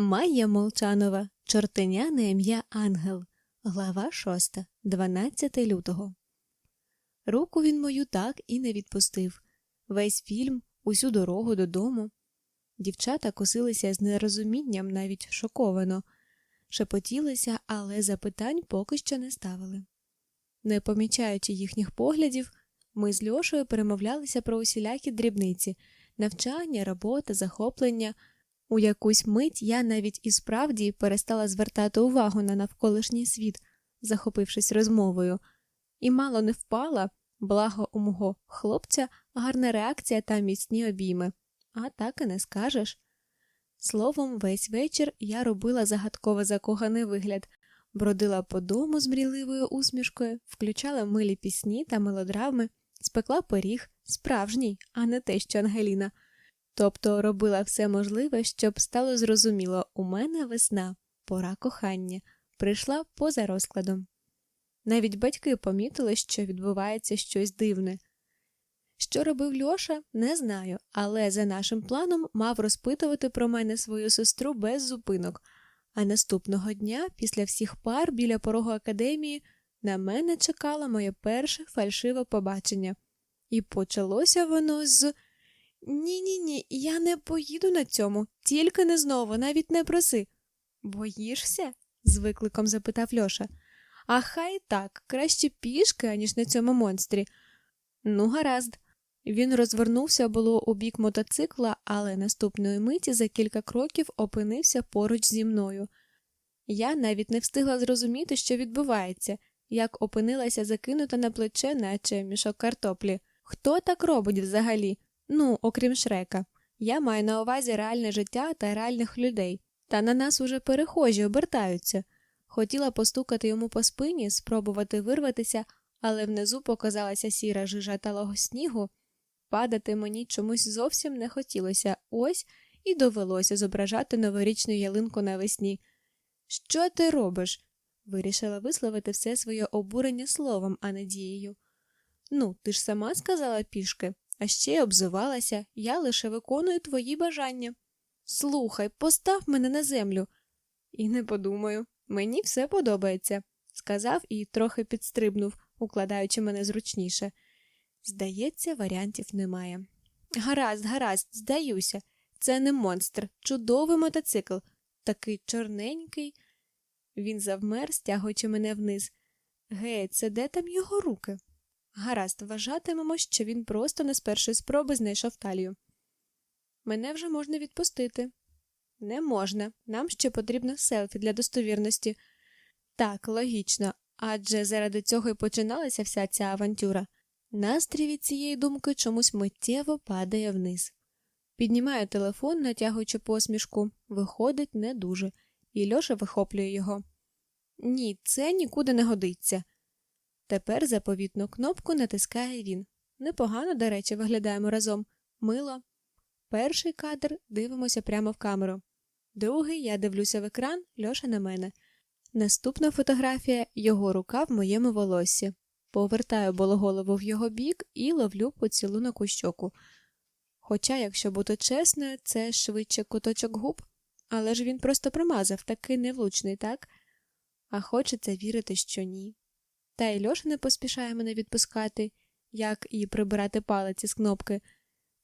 Майя Молчанова, Чортеняне ім'я Ангел, глава 6, 12 лютого. Руку він мою так і не відпустив. Весь фільм, усю дорогу додому. Дівчата косилися з нерозумінням, навіть шоковано, шепотілися, але запитань поки що не ставили. Не помічаючи їхніх поглядів, ми з Льошею перемовлялися про усілякі дрібниці навчання, робота, захоплення. У якусь мить я навіть і справді перестала звертати увагу на навколишній світ, захопившись розмовою, і мало не впала, благо у мого хлопця гарна реакція та міцні обійми, а так і не скажеш. Словом, весь вечір я робила загадково закоханий вигляд, бродила по дому з мрійливою усмішкою, включала милі пісні та мелодрами, спекла пиріг, справжній, а не те, що Ангеліна. Тобто робила все можливе, щоб стало зрозуміло, у мене весна, пора кохання, прийшла поза розкладом. Навіть батьки помітили, що відбувається щось дивне. Що робив Льоша, не знаю, але за нашим планом мав розпитувати про мене свою сестру без зупинок, а наступного дня, після всіх пар біля порогу академії, на мене чекало моє перше фальшиве побачення, і почалося воно з. Ні, ні, ні, я не поїду на цьому, тільки не знову, навіть не проси. Боїшся? з викликом запитав Льоша. А хай так, краще пішки, аніж на цьому монстрі. Ну, гаразд. Він розвернувся було у бік мотоцикла, але наступної миті за кілька кроків опинився поруч зі мною. Я навіть не встигла зрозуміти, що відбувається, як опинилася закинута на плече, наче мішок картоплі. Хто так робить взагалі? Ну, окрім шрека, я маю на увазі реальне життя та реальних людей, та на нас уже перехожі обертаються. Хотіла постукати йому по спині, спробувати вирватися, але внизу показалася сіра жижа талого снігу. Падати мені чомусь зовсім не хотілося, ось і довелося зображати новорічну ялинку навесні. Що ти робиш? вирішила висловити все своє обурення словом, а не дією. Ну, ти ж сама сказала пішки, а ще й обзивалася, я лише виконую твої бажання. Слухай, постав мене на землю. І не подумаю, мені все подобається, сказав і трохи підстрибнув, укладаючи мене зручніше. Здається, варіантів немає. Гаразд, гаразд, здаюся. Це не монстр, чудовий мотоцикл, такий чорненький. Він завмер, стягуючи мене вниз. Гей, це де там його руки? Гаразд, вважатимемо, що він просто не з першої спроби знайшов талію. Мене вже можна відпустити. Не можна, нам ще потрібно селфі для достовірності. Так, логічно, адже заради цього і починалася вся ця авантюра. Настрій від цієї думки чомусь миттєво падає вниз. Піднімаю телефон, натягуючи посмішку, виходить не дуже, і Льоша вихоплює його. Ні, це нікуди не годиться. Тепер заповітну кнопку натискає він. Непогано, до речі, виглядаємо разом. Мило. Перший кадр дивимося прямо в камеру. Другий я дивлюся в екран, Льоша на мене. Наступна фотографія його рука в моєму волоссі. Повертаю голову в його бік і ловлю поцілунок у щоку. Хоча, якщо бути чесною, це швидше куточок губ, але ж він просто промазав, такий невлучний, так? А хочеться вірити, що ні. Та й Льоша не поспішає мене відпускати, як і прибирати палиці з кнопки.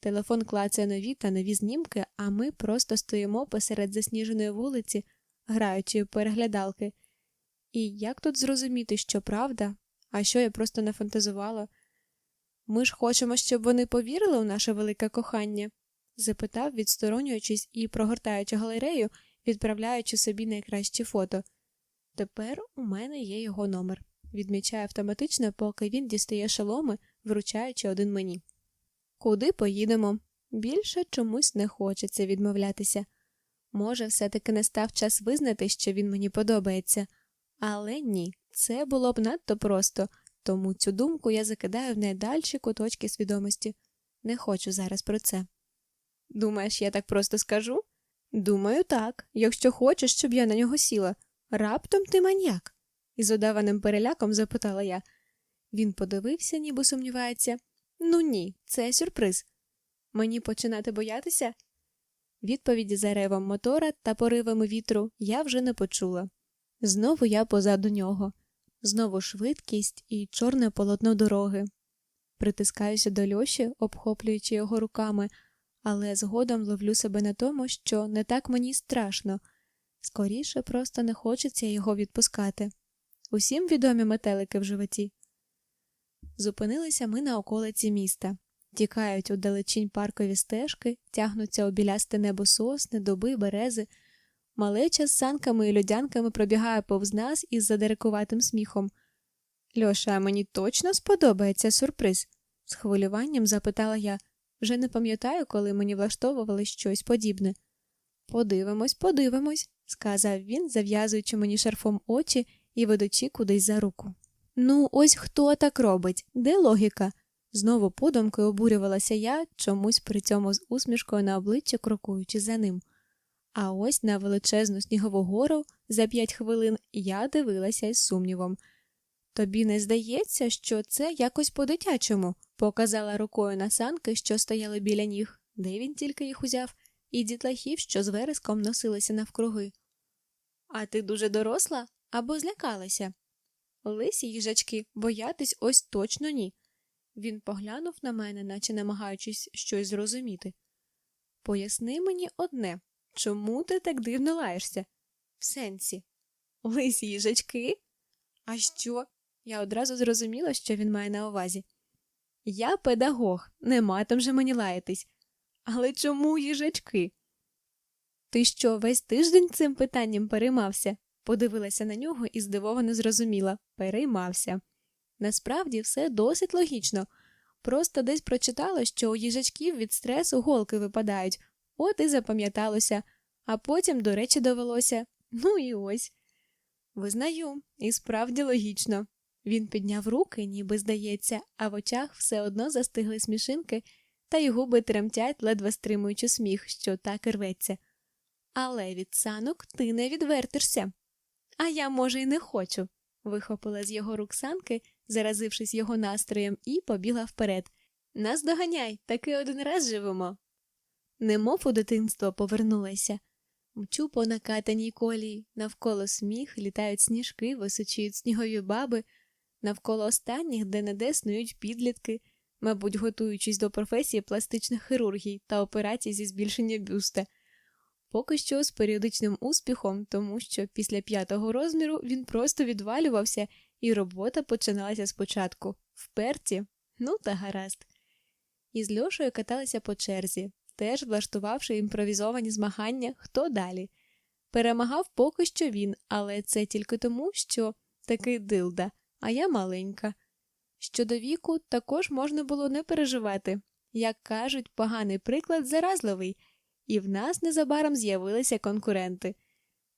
Телефон клацає нові та нові знімки, а ми просто стоїмо посеред засніженої вулиці, граючи в переглядалки. І як тут зрозуміти, що правда, а що я просто не фантазувала? Ми ж хочемо, щоб вони повірили у наше велике кохання? запитав, відсторонюючись і прогортаючи галерею, відправляючи собі найкращі фото. Тепер у мене є його номер відмічає автоматично, поки він дістає шоломи, вручаючи один мені. Куди поїдемо? Більше чомусь не хочеться відмовлятися. Може, все-таки не став час визнати, що він мені подобається, але ні, це було б надто просто, тому цю думку я закидаю в найдальші куточки свідомості. Не хочу зараз про це. Думаєш, я так просто скажу? Думаю, так, якщо хочеш, щоб я на нього сіла. Раптом ти маньяк із удаваним переляком запитала я. Він подивився, ніби сумнівається. Ну ні, це сюрприз. Мені починати боятися? Відповіді за ревом мотора та поривами вітру я вже не почула. Знову я позаду нього, знову швидкість і чорне полотно дороги. Притискаюся до Льоші, обхоплюючи його руками, але згодом ловлю себе на тому, що не так мені страшно, скоріше просто не хочеться його відпускати. Усім відомі метелики в животі. Зупинилися ми на околиці міста. Тікають у далечінь паркові стежки, тягнуться у білясте небо сосни, дуби, берези. Малеча з санками і льодянками пробігає повз нас із задерикуватим сміхом. Льоша, мені точно сподобається сюрприз? з хвилюванням запитала я. Вже не пам'ятаю, коли мені влаштовували щось подібне. Подивимось, подивимось, сказав він, зав'язуючи мені шарфом очі і ведучи кудись за руку. Ну, ось хто так робить? Де логіка? Знову подумкою обурювалася я, чомусь при цьому з усмішкою на обличчі крокуючи за ним. А ось на величезну снігову гору за п'ять хвилин я дивилася із сумнівом. Тобі не здається, що це якось по-дитячому, показала рукою на санки, що стояли біля ніг, де він тільки їх узяв, і дітлахів, що з вереском носилися навкруги. А ти дуже доросла або злякалася? Лисі їжачки боятись ось точно ні. Він поглянув на мене, наче намагаючись щось зрозуміти. Поясни мені одне чому ти так дивно лаєшся? В сенсі, лисі їжачки? А що? Я одразу зрозуміла, що він має на увазі. Я педагог, не матом же мені лаятись. Але чому їжачки? Ти що, весь тиждень цим питанням переймався? Подивилася на нього і здивовано зрозуміла переймався. Насправді все досить логічно. Просто десь прочитала, що у їжачків від стресу голки випадають, от і запам'яталося, а потім, до речі, довелося. Ну і ось. Визнаю, і справді логічно. Він підняв руки, ніби здається, а в очах все одно застигли смішинки, та й губи тремтять, ледве стримуючи сміх, що так і рветься. Але від санок ти не відвертишся. А я, може, й не хочу. Вихопила з його рук санки, заразившись його настроєм, і побігла вперед. Нас доганяй, таки один раз живемо. Немов у дитинство повернулася. Мчу по накатаній колії, навколо сміх, літають сніжки, височують снігові баби, навколо останніх де неде снують підлітки, мабуть, готуючись до професії пластичних хірургій та операцій зі збільшення бюста. Поки що з періодичним успіхом, тому що після п'ятого розміру він просто відвалювався, і робота починалася спочатку вперті, ну та гаразд. І з Льошою каталися по черзі, теж влаштувавши імпровізовані змагання, хто далі. Перемагав поки що він, але це тільки тому, що такий дилда, а я маленька. Щодо віку, також можна було не переживати. Як кажуть, поганий приклад заразливий і в нас незабаром з'явилися конкуренти.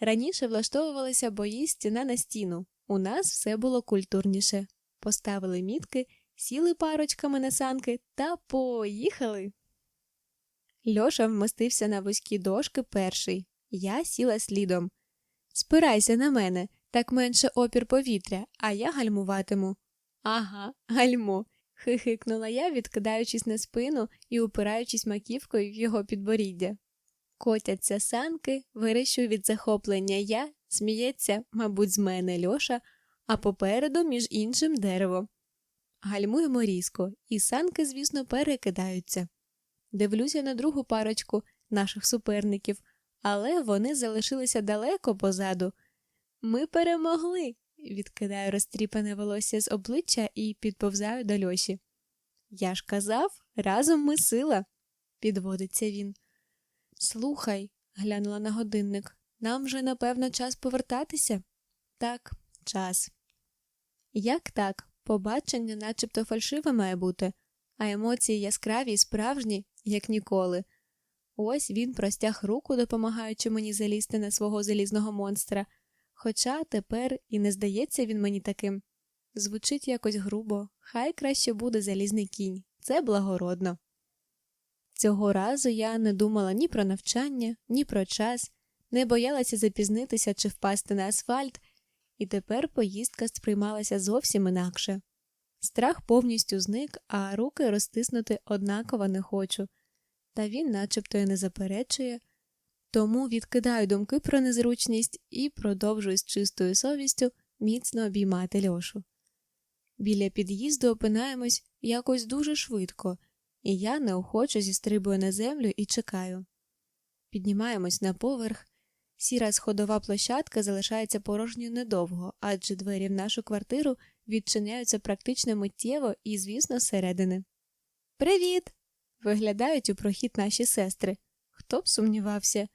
Раніше влаштовувалися бої стіна на стіну, у нас все було культурніше. Поставили мітки, сіли парочками на санки та поїхали. Льоша вмостився на вузькі дошки перший, я сіла слідом. Спирайся на мене, так менше опір повітря, а я гальмуватиму. Ага, гальмо хихикнула я, відкидаючись на спину і упираючись маківкою в його підборіддя. Котяться санки, вирішую від захоплення я, сміється, мабуть, з мене Льоша, а попереду, між іншим, дерево. Гальмуємо різко, і санки, звісно, перекидаються. Дивлюся на другу парочку наших суперників, але вони залишилися далеко позаду. Ми перемогли відкидаю розтріпане волосся з обличчя і підповзаю до льоші. Я ж казав, разом ми сила, підводиться він. Слухай, глянула на годинник, нам вже, напевно, час повертатися? Так, час. Як так? Побачення начебто фальшиве має бути, а емоції яскраві і справжні, як ніколи. Ось він простяг руку, допомагаючи мені залізти на свого залізного монстра. Хоча тепер і не здається він мені таким. Звучить якось грубо, хай краще буде залізний кінь, це благородно. Цього разу я не думала ні про навчання, ні про час, не боялася запізнитися чи впасти на асфальт, і тепер поїздка сприймалася зовсім інакше. Страх повністю зник, а руки розтиснути однаково не хочу. Та він начебто й не заперечує, Тому відкидаю думки про незручність і продовжую з чистою совістю міцно обіймати Льошу. Біля під'їзду опинаємось якось дуже швидко, і я неохоче зістрибую на землю і чекаю. Піднімаємось на поверх. Сіра сходова площадка залишається порожньою недовго, адже двері в нашу квартиру відчиняються практично миттєво і, звісно, зсередини. Привіт! виглядають у прохід наші сестри. Хто б сумнівався?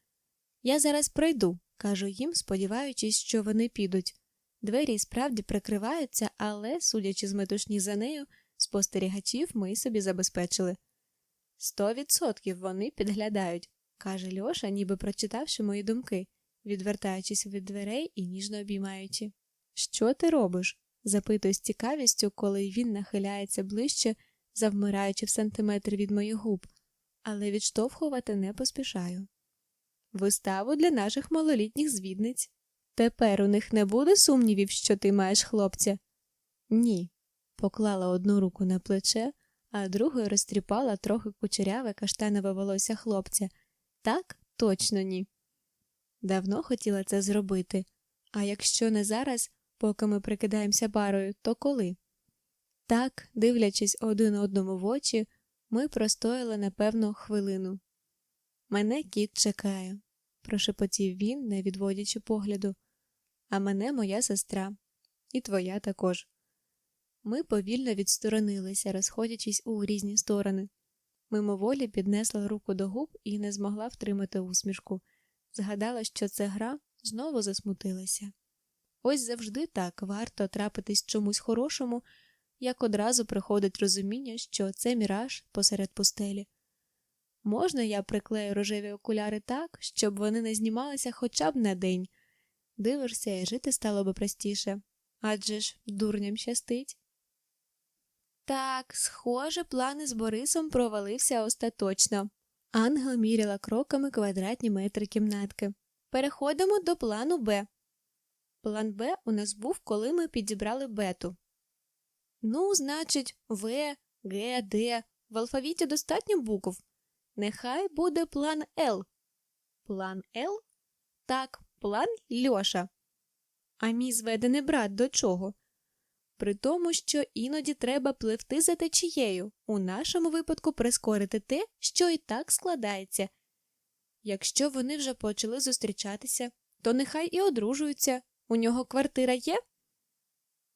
Я зараз пройду, кажу їм, сподіваючись, що вони підуть. Двері справді прикриваються, але, судячи з метушні за нею, спостерігачів ми собі забезпечили. Сто відсотків вони підглядають, каже Льоша, ніби прочитавши мої думки, відвертаючись від дверей і ніжно обіймаючи. Що ти робиш? запитую з цікавістю, коли він нахиляється ближче, завмираючи в сантиметр від моїх губ, але відштовхувати не поспішаю. Виставу для наших малолітніх звідниць. Тепер у них не буде сумнівів, що ти маєш хлопця? Ні. Поклала одну руку на плече, а другою розтріпала трохи кучеряве каштанове волосся хлопця. Так, точно ні. Давно хотіла це зробити, а якщо не зараз, поки ми прикидаємося парою, то коли? Так, дивлячись один одному в очі, ми простояли, напевно, хвилину. Мене кіт чекає, прошепотів він, не відводячи погляду, а мене моя сестра, і твоя також. Ми повільно відсторонилися, розходячись у різні сторони. Мимоволі піднесла руку до губ і не змогла втримати усмішку. Згадала, що це гра, знову засмутилася. Ось завжди так варто трапитись чомусь хорошому, як одразу приходить розуміння, що це міраж посеред пустелі. Можна я приклею рожеві окуляри так, щоб вони не знімалися хоча б на день. Дивишся, і жити стало би простіше. Адже ж дурням щастить. Так, схоже, план із Борисом провалився остаточно. Ангел міряла кроками квадратні метри кімнатки. Переходимо до плану Б. План Б у нас був, коли ми підібрали бету. Ну, значить, В, Г, Д. В алфавіті достатньо букв. Нехай буде план Л. План Л? Так, план Льоша. А мій зведений брат до чого? При тому, що іноді треба пливти за течією, у нашому випадку прискорити те, що і так складається. Якщо вони вже почали зустрічатися, то нехай і одружуються. У нього квартира є?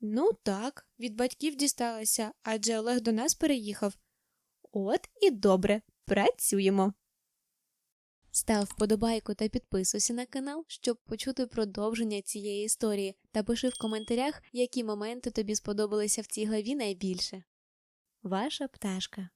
Ну так, від батьків дісталася, адже Олег до нас переїхав. От і добре, працюємо. Став вподобайку та підписуйся на канал, щоб почути продовження цієї історії, та пиши в коментарях, які моменти тобі сподобалися в цій главі найбільше. Ваша пташка